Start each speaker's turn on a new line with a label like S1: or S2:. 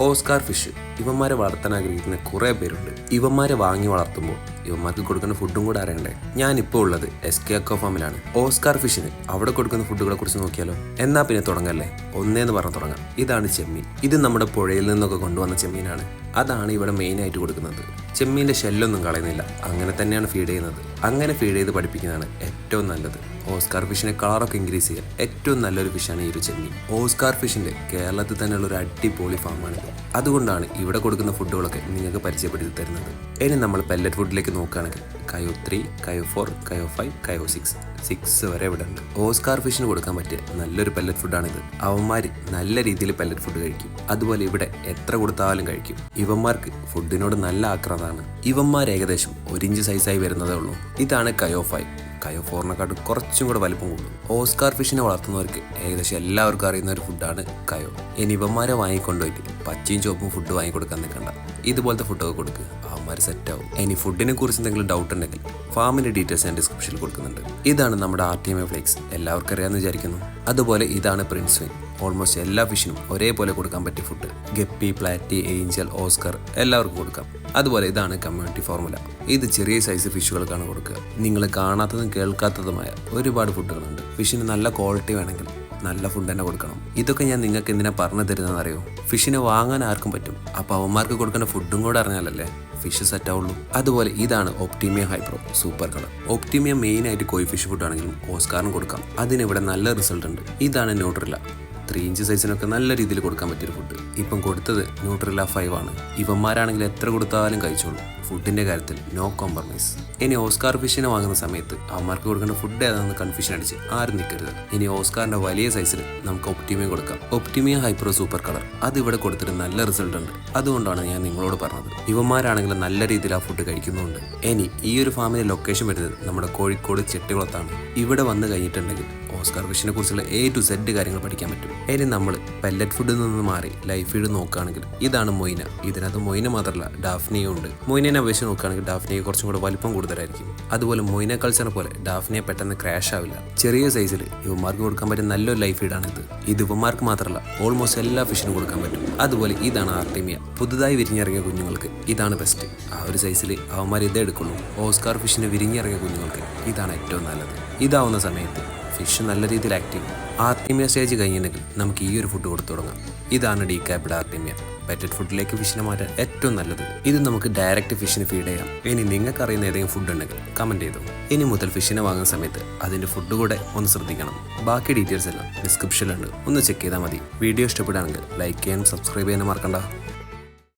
S1: Oscar fish ഇവന്മാരെ വളർത്താൻ ആഗ്രഹിക്കുന്ന കുറേ പേരുണ്ട്. ഇവന്മാരെ വാങ്ങി വളർത്തുമ്പോൾ ഇവന്മാർക്ക് കൊടുക്കുന്ന ഫുഡും കൂടെ അറിയണ്ടേ? ഇപ്പോൾ ഉള്ളത് എസ് കെ അക്കോ ഫാമിലാണ് ഓസ്കാർ ഫിഷിന് അവിടെ കൊടുക്കുന്ന ഫുഡുകളെ കുറിച്ച് നോക്കിയാലോ? എന്നാ പിന്നെ തുടങ്ങല്ലേ? ഒന്നേന്ന് പറഞ്ഞ് തുടങ്ങാം. ഇതാണ് ചെമ്മീൻ. ഇത് നമ്മുടെ പുഴയിൽ നിന്നൊക്കെ കൊണ്ടുവന്ന ചെമ്മീനാണ്. അതാണ് ഇവിടെ മെയിൻ ആയിട്ട് കൊടുക്കുന്നത്. ചെമ്മീന്റെ ഷെല്ലൊന്നും കളയുന്നില്ല. അങ്ങനെ തന്നെയാണ് ഫീഡ് ചെയ്യുന്നത്. അങ്ങനെ ഫീഡ് ചെയ്ത് പഠിപ്പിക്കുന്നതാണ് ഏറ്റവും നല്ലത്. ഓസ്കാർ ഫിഷിനെ കളറൊക്കെ ഇൻക്രീസ് ചെയ്യാൻ ഏറ്റവും നല്ലൊരു ഫിഷാണ് ഈ ഒരു ചെമ്മീൻ. ഓസ്കാർ ഫിഷിന്റെ കേരളത്തിൽ തന്നെയുള്ള ഒരു അടിപൊളി ഫാമാണിത് അതുകൊണ്ടാണ് ഇവിടെ കൊടുക്കുന്ന ഫുഡുകളൊക്കെ നിങ്ങൾക്ക് പരിചയപ്പെടുത്തി തരുന്നത് ഇനി നമ്മൾ പെല്ലറ്റ് ഫുഡിലേക്ക് നോക്കുകയാണെങ്കിൽ കയോ ത്രീ കയോ ഫോർ കയോ ഫൈവ് കയോ സിക്സ്. സിക്സ് വരെ ഇവിടെ ഉണ്ട് ഓസ്കാർ ഫിഷിന് കൊടുക്കാൻ പറ്റിയ നല്ലൊരു പെല്ലറ്റ് ഇത് അവന്മാർ നല്ല രീതിയിൽ പെല്ലറ്റ് ഫുഡ് കഴിക്കും. അതുപോലെ ഇവിടെ എത്ര കൊടുത്താലും കഴിക്കും. ഇവന്മാർക്ക് ഫുഡിനോട് നല്ല ആക്രാന്താണ്. ഇവന്മാർ ഏകദേശം ഒരിഞ്ച് സൈസായി വരുന്നതേ ഉള്ളൂ. ഇതാണ് കയോ ഫൈവ്. കയോ ഫോറിനെക്കാട്ടും കുറച്ചും കൂടെ വലിപ്പം കൂടും. ഓസ്കാർ ഫിഷിനെ വളർത്തുന്നവർക്ക് ഏകദേശം എല്ലാവർക്കും അറിയുന്ന ഒരു ഫുഡാണ് കയോ. ഇനി ഇവന്മാരെ വാങ്ങിക്കൊണ്ടുപോയിട്ട് പച്ചയും ചുവപ്പും ഫുഡ് വാങ്ങിക്കൊടുക്കാൻ നിൽക്കണ്ട. ഇതുപോലത്തെ ഫുഡൊക്കെ കൊടുക്കുക അവന്മാർ സെറ്റാവും. ഇനി ഫുഡിനെ കുറിച്ച് എന്തെങ്കിലും ഡൗട്ട് ഉണ്ടെങ്കിൽ ഫാമിന്റെ ഡീറ്റെയിൽസ് ഞാൻ ഡിസ്ക്രിപ്ഷനിൽ കൊടുക്കുന്നുണ്ട്. ഇതാണ് നമ്മുടെ ആർ ടി എം ഫ്ലേക്സ് എല്ലാവർക്കും അറിയാമെന്ന് വിചാരിക്കുന്നു. അതുപോലെ ഇതാണ് പ്രിൻസ് വിൻ ഓൾമോസ്റ്റ് എല്ലാ ഫിഷിനും ഒരേപോലെ കൊടുക്കാൻ പറ്റിയ food guppy platy angel oscar എല്ലാവർക്കും കൊടുക്കാം. അതുപോലെ ഇതാണ് കമ്മ്യൂണിറ്റി ഫോർമുല ഇത് ചെറിയ സൈസ് ഫിഷുകൾക്കാണ് കൊടുക്കുക. നിങ്ങൾ കാണാത്തതും കേൾക്കാത്തതുമായ ഒരുപാട് ഫുഡുകളുണ്ട് ഫിഷിന് നല്ല ക്വാളിറ്റി വേണമെങ്കിൽ നല്ല ഫുഡ് തന്നെ കൊടുക്കണം. ഇതൊക്കെ ഞാൻ നിങ്ങൾക്ക് എന്തിനാ പറഞ്ഞു തരുന്നതെന്ന് അറിയോ? ഫിഷിനെ വാങ്ങാൻ ആർക്കും പറ്റും. അപ്പോൾ അവന്മാർക്ക് കൊടുക്കേണ്ട ഫുഡും കൂടെ അറിഞ്ഞാലല്ലേ ഫിഷ് സെറ്റ് ആവുള്ളൂ. അതുപോലെ ഇതാണ് Optimia hi pro super colour Optimia main ആയിട്ട് കോയി ഫിഷ് ഫുഡ് ആണെങ്കിലും ഓസ്കാറിന് കൊടുക്കാം. അതിനിവിടെ നല്ല റിസൾട്ട് ഉണ്ട്. ഇതാണ് ന്യൂട്രില്ല ത്രീ ഇഞ്ച് സൈസിനൊക്കെ നല്ല രീതിയിൽ കൊടുക്കാൻ പറ്റിയൊരു ഫുഡ് ഇപ്പം കൊടുത്തത് ന്യൂട്രില്ല ഫൈവ് ആണ്. ഇവന്മാരാണെങ്കിൽ എത്ര കൊടുത്താലും കഴിച്ചോളൂ. ഫുഡിന്റെ കാര്യത്തിൽ നോ കോംപ്രമൈസ് ഇനി ഓസ്കാർ ഫിഷിനെ വാങ്ങുന്ന സമയത്ത് അവന്മാർക്ക് കൊടുക്കേണ്ട ഫുഡ് ഏതാണെന്ന് കൺഫ്യൂഷൻ അടിച്ച് ആരും നിൽക്കരുത്. ഇനി ഓസ്കാറിന്റെ വലിയ സൈസിൽ നമുക്ക് ഒപ്റ്റിമിയ കൊടുക്കാം. Optimia hi pro super colour. അത് ഇവിടെ കൊടുത്തിട്ട് നല്ല റിസൾട്ട് ഉണ്ട്. അതുകൊണ്ടാണ് ഞാൻ നിങ്ങളോട് പറഞ്ഞത്. ഇവന്മാരാണെങ്കിൽ നല്ല രീതിയിൽ ആ ഫുഡ് കഴിക്കുന്നുണ്ട്. ഇനി ഈ ഒരു ഫാമിലി ലൊക്കേഷൻ വരുന്നത് നമ്മുടെ കോഴിക്കോട് ചെട്ടികുളത്താണ്. ഇവിടെ വന്ന് കഴിഞ്ഞിട്ടുണ്ടെങ്കിൽ ഓസ്കാർ ഫിഷിനെ കുറിച്ചുള്ള എ ടു സെഡ് കാര്യങ്ങൾ പഠിക്കാൻ പറ്റും. ഇനി നമ്മൾ പെല്ലറ്റ് ഫുഡിൽ നിന്ന് മാറി ലൈഫ് ഫീഡ് നോക്കുകയാണെങ്കിൽ ഇതാണ് മൊയ്ന. ഇതിനകത്ത് മൊയ്ന മാത്രമല്ല ഡാഫ്നിയും ഉണ്ട്. മൊയ്നെ അപേക്ഷിച്ച് നോക്കുകയാണെങ്കിൽ ഡാഫ്നയ്ക്ക് കുറച്ചും കൂടെ വലിപ്പം കൂടുതലായിരിക്കും. അതുപോലെ മൊയ്ന കൾച്ചറിനെ പോലെ ഡാഫ്നയെ പെട്ടെന്ന് ക്രാഷ് ആവില്ല. ചെറിയ സൈസിൽ യുവമാർക്ക് കൊടുക്കാൻ പറ്റിയ നല്ലൊരു ലൈഫ് ഫീഡാണ് ഇത്. ഇത് യുവമാർക്ക് മാത്രമല്ല ഓൾമോസ്റ്റ് എല്ലാ ഫിഷിനും കൊടുക്കാൻ പറ്റും. അതുപോലെ ഇതാണ് ആർട്ടിമിയ പുതുതായി വിരിഞ്ഞിറങ്ങിയ കുഞ്ഞുങ്ങൾക്ക് ഇതാണ് ബെസ്റ്റ് ആ ഒരു സൈസിൽ അവന്മാർ ഇതേ എടുക്കുള്ളൂ. ഓസ്കാർ ഫിഷിന് വിരിഞ്ഞിറങ്ങിയ കുഞ്ഞുങ്ങൾക്ക് ഇതാണ് ഏറ്റവും നല്ലത്. ഇതാവുന്ന സമയത്ത് ഫിഷ് നല്ല രീതിയിൽ ആക്റ്റീവ് ആർട്ടിമിയ സ്റ്റേജ് കഴിഞ്ഞിട്ടുണ്ടെങ്കിൽ നമുക്ക് ഈ ഒരു ഫുഡ് കൊടുത്തു തുടങ്ങാം. ഇതാണ് ഡീകാപ്ഡ് ആർട്ടിമിയ പെറ്റഡ് ഫുഡിലേക്ക് ഫിഷിനെ മാറ്റാൻ ഏറ്റവും നല്ലത്. ഇത് നമുക്ക് ഡയറക്റ്റ് ഫിഷിന് ഫീഡ് ചെയ്യാം. ഇനി നിങ്ങൾക്ക് അറിയുന്ന ഏതെങ്കിലും ഫുഡ് ഉണ്ടെങ്കിൽ കമന്റ് ചെയ്തു. ഇനി മുതൽ ഫിഷിനെ വാങ്ങുന്ന സമയത്ത് അതിന്റെ ഫുഡ് കൂടെ ഒന്ന് ശ്രദ്ധിക്കണം. ബാക്കി ഡീറ്റെയിൽസ് എല്ലാം ഡിസ്ക്രിപ്ഷനിലുണ്ട് ഒന്ന് ചെക്ക് ചെയ്താൽ മതി. വീഡിയോ ഇഷ്ടപ്പെടുകയാണെങ്കിൽ ലൈക്ക് ചെയ്യാനും സബ്സ്ക്രൈബ് ചെയ്യാനും മറക്കണ്ട.